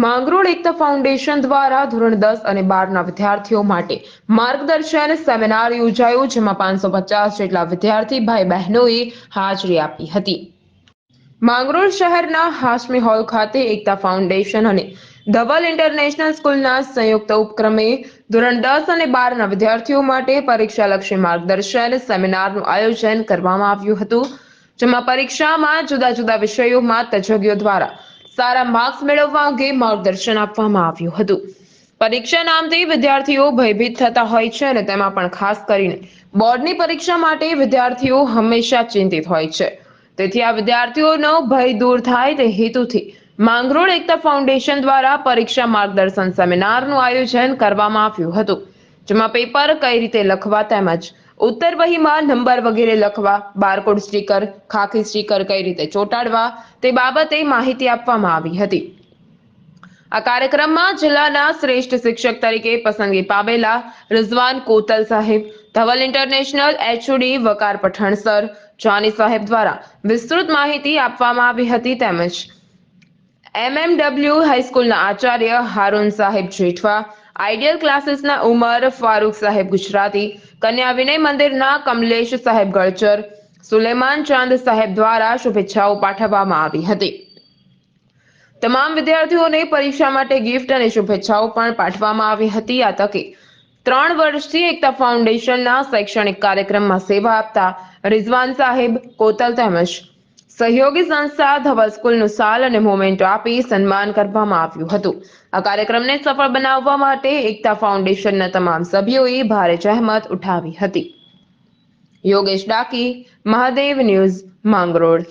માંગરોળ એકતા foundation દ્વારા ધોરણ દસ અને બારના વિદ્યાર્થીઓ માટે માર્ગદર્શન સેમિનાર યોજાયો, જેમાં પાંચસો પચાસ જેટલા વિદ્યાર્થી ભાઈ બહેનોએ હાજરી આપી હતી. માંગરોળ શહેરના હાશમી હોલ ખાતે એકતા ફાઉન્ડેશન અને ધવલ ઇન્ટરનેશનલ સ્કૂલના સંયુક્ત ઉપક્રમે ધોરણ દસ અને બારના વિદ્યાર્થીઓ માટે પરીક્ષાલક્ષી માર્ગદર્શન સેમિનારનું આયોજન કરવામાં આવ્યું હતું, જેમાં પરીક્ષામાં જુદા જુદા વિષયોમાં તજજ્ઞો દ્વારા સારા માર્ક્સ મેળવવા અંગે માર્ગદર્શન આપવામાં આવ્યું હતું. પરીક્ષા નામથી વિદ્યાર્થીઓ ભયભીત થતા હોય છે અને તેમાં પણ ખાસ કરીને બોર્ડની પરીક્ષા માટે વિદ્યાર્થીઓ હંમેશા ચિંતિત હોય છે. તેથી આ વિદ્યાર્થીઓનો ભય દૂર થાય તે હેતુથી માંગરોળ એકતા ફાઉન્ડેશન દ્વારા પરીક્ષા માર્ગદર્શન સેમિનારનું આયોજન કરવામાં આવ્યું હતું, જેમાં પેપર કઈ રીતે લખવા તેમજ ઉત્તર વહીમાં નંબર વગેરે લખવા, બારકોડ સ્ટીકર, ખાખી સ્ટીકર કઈ રીતે ચોંટાડવા, તે બાબતે માહિતી આપવામાં આવી હતી. આ કાર્યક્રમમાં જિલ્લાના શ્રેષ્ઠ શિક્ષક તરીકે પસંદગી પામેલા Rizwan Kotal saheb, Dhaval international HOD Vakar Pathan sir, Jani saheb દ્વારા વિસ્તૃત માહિતી આપવામાં આવી હતી તેમજ એમએમડબલ્યુ હાઈસ્કૂલના આચાર્ય હારૂન સાહેબ જેઠવા આઈડિયલ ક્લાસીસના ઉમર ફારૂક સાહેબ ગુજરાતી, કન્યા વિનય મંદિરના કમલેશ સાહેબ ગળચર, સુલેમાન ચાંદ સાહેબ દ્વારા શુભેચ્છાઓ પાઠવવામાં આવી હતી. તમામ વિદ્યાર્થીઓને પરીક્ષા માટે ગિફ્ટ અને શુભેચ્છાઓ પણ પાઠવવામાં આવી હતી. આ તકે ત્રણ વર્ષથી એકતા ફાઉન્ડેશનના શૈક્ષણિક કાર્યક્રમમાં સેવા આપતા રિઝવાન સાહેબ, કોતલ તેમજ સહયોગી સંસ્થા ધવલ સ્કૂલનું સાલ અને મોમેન્ટો આપી સન્માન કરવામાં આવ્યું હતું. આ કાર્યક્રમને સફળ બનાવવા માટે એકતા ફાઉન્ડેશનના તમામ સભ્યોએ ભારે જહેમત ઉઠાવી હતી. યોગેશ ડાકી, મહાદેવ ન્યૂઝ માંગરોળ.